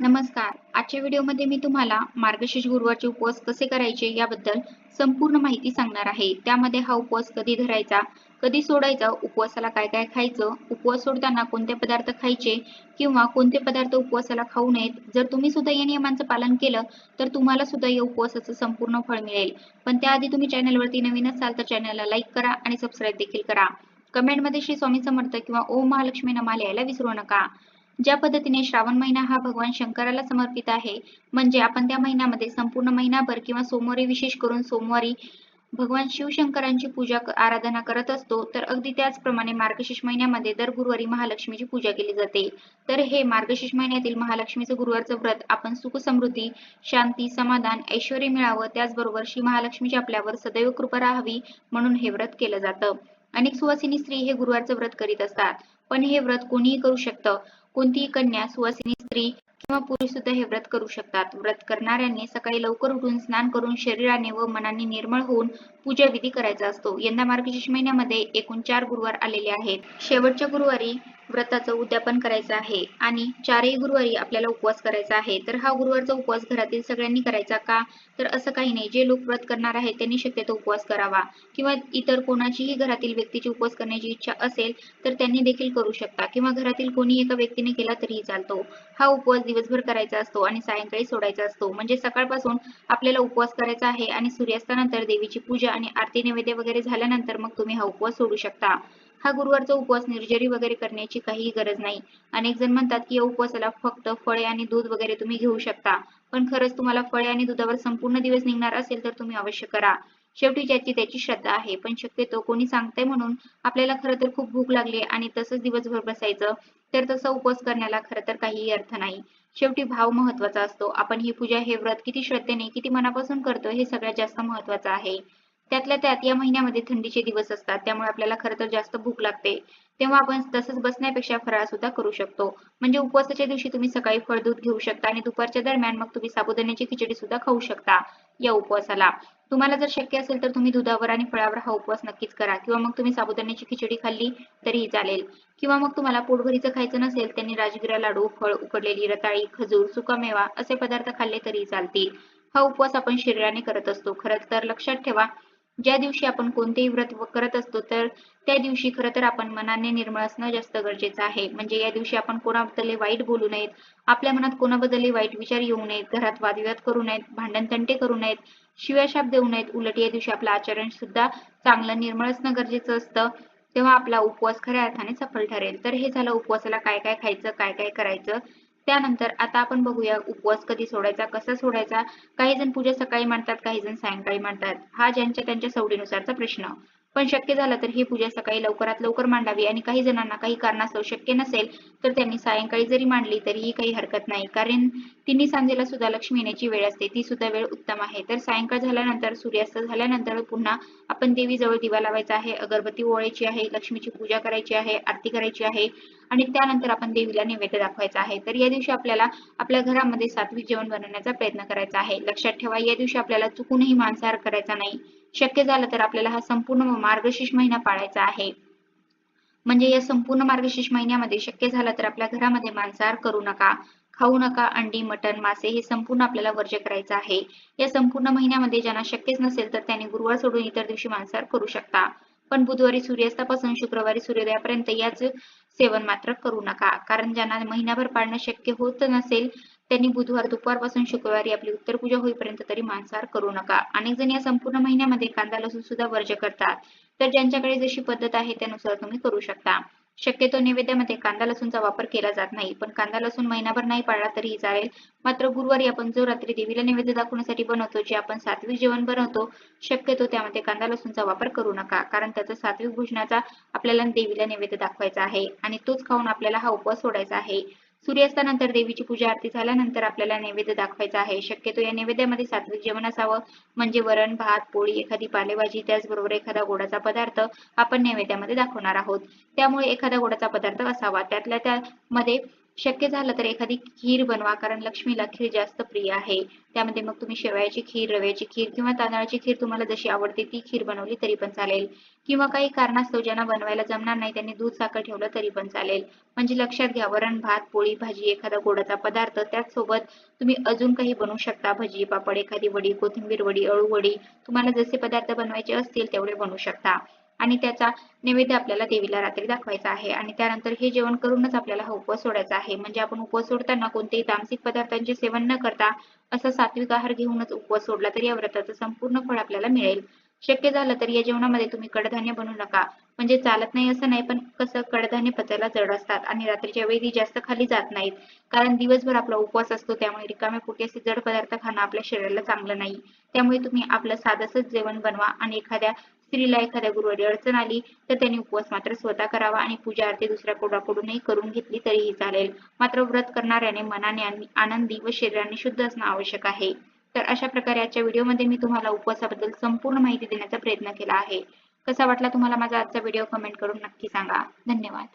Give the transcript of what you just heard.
नमस्कार. आजच्या व्हिडिओमध्ये मी तुम्हाला मार्गशीर्ष गुरुवारचे उपवास कसे करायचे याबद्दल संपूर्ण माहिती सांगणार आहे. त्यामध्ये हा उपवास कधी धरायचा कधी सोडायचा उपवासाला काय काय खायचं उपवास सोडताना कोणते पदार्थ खायचे किंवा कोणते पदार्थ उपवासाला खाऊ नयेत जर तुम्ही सुद्धा या नियमांचं पालन केलं तर तुम्हाला सुद्धा या उपवासाचं संपूर्ण फळ मिळेल. पण त्याआधी तुम्ही चॅनलवरती नवीन असाल तर चॅनलला लाईक करा आणि सबस्क्राईब देखील करा. कमेंटमध्ये श्री स्वामी समर्थ किंवा ओम महालक्ष्मी नमा लिहायला विसरू नका. ज्या पद्धतीने श्रावण महिना हा भगवान शंकराला समर्पित आहे म्हणजे आपण त्या महिन्यामध्ये संपूर्ण महिनाभर किंवा सोमवारी विशेष करून सोमवारी भगवान शिवशंकरांची पूजा आराधना करत असतो तर अगदी त्याचप्रमाणे मार्गशीर्ष महिन्यामध्ये दर गुरुवारी महालक्ष्मीची पूजा केली जाते. तर हे मार्गशीर्ष महिन्यातील महालक्ष्मीचं गुरुवारचं व्रत आपण सुख समृद्धी शांती समाधान ऐश्वर मिळावं त्याचबरोबर श्री महालक्ष्मीची आपल्यावर सदैव कृपा राहावी म्हणून हे व्रत केलं जातं. अनेक सुवासिनी स्त्री हे गुरुवारचं व्रत करीत असतात. पण हे व्रत कोणीही करू शकतं. कोणतीही कन्या सुवासिनी स्त्री किंवा पुरुष सुद्धा हे व्रत करू शकतात. व्रत करणाऱ्यांनी सकाळी लवकर उठून स्नान करून शरीराने व मनाने निर्मळ होऊन पूजा विधी करायचा असतो. यंदा मार्गशीर्ष महिन्यामध्ये एकूण चार गुरुवार आलेले आहेत. शेवटच्या गुरुवारी व्रताचं उद्यापन करायचं आहे. आणि चारही गुरुवारी आपल्याला उपवास करायचा आहे. तर हा गुरुवारचा उपवास घरातील सगळ्यांनी करायचा का? तर असं काही नाही. जे लोक व्रत करणार आहेत त्यांनी शक्यतो उपवास करावा. किंवा इतर कोणाचीही घरातील व्यक्तीची उपवास करण्याची इच्छा असेल तर त्यांनी देखील करू शकता. किंवा घरातील कोणी एका व्यक्तीने केला तरीही चालतो. हा उपवास दिवसभर करायचा असतो आणि सायंकाळी सोडायचा असतो. म्हणजे सकाळपासून आपल्याला उपवास करायचा आहे आणि सूर्यास्तानंतर देवीची पूजा आणि आरती नैवेद्य वगैरे झाल्यानंतर मग तुम्ही हा उपवास सोडू शकता. हा गुरुवारचा उपवास निर्जरी वगैरे करण्याची काहीही गरज नाही. अनेक जण म्हणतात की या उपवासाला फक्त फळे आणि दूध वगैरे तुम्ही घेऊ शकता. पण खरंच तुम्हाला फळे आणि दुधावर संपूर्ण दिवस निघणार असेल तर तुम्ही अवश्य करा. शेवटी ज्याची त्याची श्रद्धा आहे. पण शक्यतो कोणी सांगते म्हणून आपल्याला खरं तर खूप भूक लागली आणि तसंच दिवसभर बसायचं तर तसा उपवास करण्याला खरं तर काहीही अर्थ नाही. शेवटी भाव महत्त्वाचा असतो. आपण ही पूजा हे व्रत किती श्रद्धेने किती मनापासून करतो हे सगळ्यात जास्त महत्वाचं आहे. त्यातल्या त्यात या महिन्यामध्ये थंडीचे दिवस असतात. त्यामुळे आपल्याला खरं तर जास्त भूक लागते. तेव्हा आपण तसंच बसण्यापेक्षा फराळ सुद्धा करू शकतो. म्हणजे उपवासाच्या दिवशी तुम्ही सकाळी फळ दूध घेऊ शकता आणि दुपारच्या दरम्यान मग तुम्ही साबुदाण्याची खिचडी सुद्धा खाऊ शकता या उपवासाला. तुम्हाला जर शक्य असेल तर तुम्ही दुधावर आणि फळावर हा उपवास नक्कीच करा. किंवा मग तुम्ही साबुदाण्याची खिचडी खाल्ली तरीही चालेल. किंवा मग तुम्हाला पोटभरीचं खायचं नसेल त्यांनी राजगिरा लाडू फळ उकडलेली रताळी खजूर सुकामेवा असे पदार्थ खाल्ले तरीही चालतील. हा उपवास आपण शरीराने करत असतो. खरंच तर लक्षात ठेवा ज्या दिवशी आपण कोणतेही व्रत करत असतो तर त्या दिवशी खरं तर आपण मनाने निर्मळ असणं जास्त गरजेचं आहे. म्हणजे या दिवशी आपण कोणाबद्दल वाईट बोलू नयेत आपल्या मनात कोणाबद्दल वाईट विचार येऊ नयेत घरात वादविवाद करू नयेत भांडण तंटे करू नयेत शिव्याशाप देऊ नयेत उलट या दिवशी आपलं आचरण सुद्धा चांगलं निर्मळ असणं गरजेचं असतं. तेव्हा आपला उपवास खऱ्या अर्थाने सफल ठरेल. तर हे झालं उपवासाला काय काय खायचं काय काय करायचं? त्यानंतर आता आपण बघूया उपवास कधी सोडायचा कसा सोडायचा काही जण पूजा सकाळी मांडतात काही जण सायंकाळी मांडतात. हा ज्यांच्या त्यांच्या सवडीनुसारचा प्रश्न. पण शक्य झालं तर ही पूजा सकाळी लवकरात लवकर मांडावी आणि काही जणांना काही कारणास्तव शक्य नसेल तर त्यांनी सायंकाळी जरी मांडली तरीही काही हरकत नाही. कारण तिन्ही सांजेला सुद्धा लक्ष्मी येण्याची वेळ असते ती सुद्धा वेळ उत्तम आहे. तर सायंकाळ झाल्यानंतर सूर्यास्त झाल्यानंतर पुन्हा आपण देवीजवळ दिवा लावायचा आहे अगरबत्ती ओळायची आहे लक्ष्मीची पूजा करायची आहे आरती करायची आहे आणि त्यानंतर आपण देवीला नैवेद्य दाखवायचा आहे. तर या दिवशी आपल्याला आपल्या घरामध्ये सात्विक जेवण बनवण्याचा प्रयत्न करायचा आहे. लक्षात ठेवा या दिवशी आपल्याला चुकूनही मांसाहार करायचा नाही. शक्य झालं तर आपल्याला हा संपूर्ण मार्गशीर्ष महिना पाळायचा आहे. म्हणजे या संपूर्ण मार्गशीर्ष महिन्यामध्ये शक्य झालं तर आपल्या घरामध्ये मांसाहार करू नका. खाऊ नका अंडी मटण मासे हे संपूर्ण आपल्याला वर्ज्य करायचं आहे. या संपूर्ण महिन्यामध्ये ज्यांना शक्यच नसेल तर त्यांनी गुरुवार सोडून इतर दिवशी मांसाहार करू शकता. पण बुधवारी सूर्यास्तापासून शुक्रवारी सूर्योदयापर्यंत याच सेवन मात्र करू नका. कारण ज्यांना महिनाभर पाळणं शक्य होत नसेल त्यांनी बुधवार दुपारपासून शुक्रवारी आपली उत्तर पूजा होईपर्यंत तरी मांसाहार करू नका. अनेक जण या संपूर्ण महिन्यामध्ये कांदा लसूण सुद्धा वर्ज करतात. तर ज्यांच्याकडे जशी पद्धत आहे त्यानुसार तुम्ही करू शकता. शक्यतो नैवेद्यामध्ये कांदा लसूणचा वापर केला जात नाही पण कांदा लसूण महिनाभर नाही पाळला तरीही चालेल. मात्र गुरुवारी आपण जो रात्री देवीला नैवेद्य दाखवण्यासाठी बनवतो जे आपण सात्विक जेवण बनवतो शक्यतो त्यामध्ये कांदा लसूणचा वापर करू नका कारण त्याचा सात्विक भोजनाचा आपल्याला देवीला नैवेद्य दाखवायचा आहे आणि तोच खाऊन आपल्याला हा उपवास सोडायचा आहे. सूर्यास्तानंतर देवीची पूजा आरती झाल्यानंतर आपल्याला नैवेद्य दाखवायचा आहे. शक्यतो या नैवेद्यामध्ये सात्विक जेवण असावं म्हणजे वरण भात पोळी एखादी पालेभाजी त्याचबरोबर एखादा गोडाचा पदार्थ आपण नैवेद्यामध्ये दाखवणार आहोत. त्यामुळे एखादा गोडाचा पदार्थ असावा. त्यातल्या त्यामध्ये शक्य झालं तर एखादी खीर बनवा कारण लक्ष्मीला खीर जास्त प्रिय आहे. त्यामध्ये मग तुम्ही शेवयाची खीर रव्याची खीर किंवा तांदळाची खीर तुम्हाला जशी आवडते ती खीर बनवली तरी पण चालेल. किंवा काही कारणास्तव ज्यांना बनवायला जमणार नाही त्यांनी दूध साखर ठेवलं तरी पण चालेल. म्हणजे लक्षात घ्या वरण भात पोळी भाजी एखादा गोडाचा पदार्थ त्याचसोबत तुम्ही अजून काही बनवू शकता. भजी पापड एखादी वडी कोथिंबीर वडी अळू वडी तुम्हाला जसे पदार्थ बनवायचे असतील तेवढे बनवू शकता. आणि त्याचा नैवेद्य आपल्याला देवीला रात्री दाखवायचा आहे. आणि त्यानंतर हे जेवण करूनच आपल्याला हा उपवास सोडायचा आहे. म्हणजे आपण उपवास सोडताना कोणतेही तामसिक पदार्थांचे सेवन न करता असा सात्विक आहार घेऊनच उपवास सोडला तर या व्रताचं संपूर्ण फळ आपल्याला मिळेल. शक्य झालं तर या जेवणामध्ये तुम्ही कडधान्य बनवू नका. म्हणजे चालत नाही असं नाही पण कसं कडधान्य पचायला जड असतात आणि रात्रीच्या वेळी जास्त खाली जात नाहीत. कारण दिवसभर आपला उपवास असतो त्यामुळे रिकाम्या पोटी असे जड पदार्थ खाणं आपल्या शरीराला चांगलं नाही. त्यामुळे तुम्ही आपलं साधसच जेवण बनवा आणि एखाद्या स्त्रीला एखाद्या गुरुवारी अडचण आली तर त्यांनी उपवास मात्र स्वतः करावा आणि पूजा आरती दुसऱ्या कोणाकडूनही करून घेतली तरीही चालेल. मात्र व्रत करणाऱ्याने मनाने आणि आनंदी व शरीराने शुद्ध असणं आवश्यक आहे. तर अशा प्रकारे आजच्या व्हिडिओमध्ये मी तुम्हाला उपवासाबद्दल संपूर्ण माहिती देण्याचा प्रयत्न केला आहे. कसा वाटला तुम्हाला माझा आजचा व्हिडिओ कमेंट करून नक्की सांगा. धन्यवाद.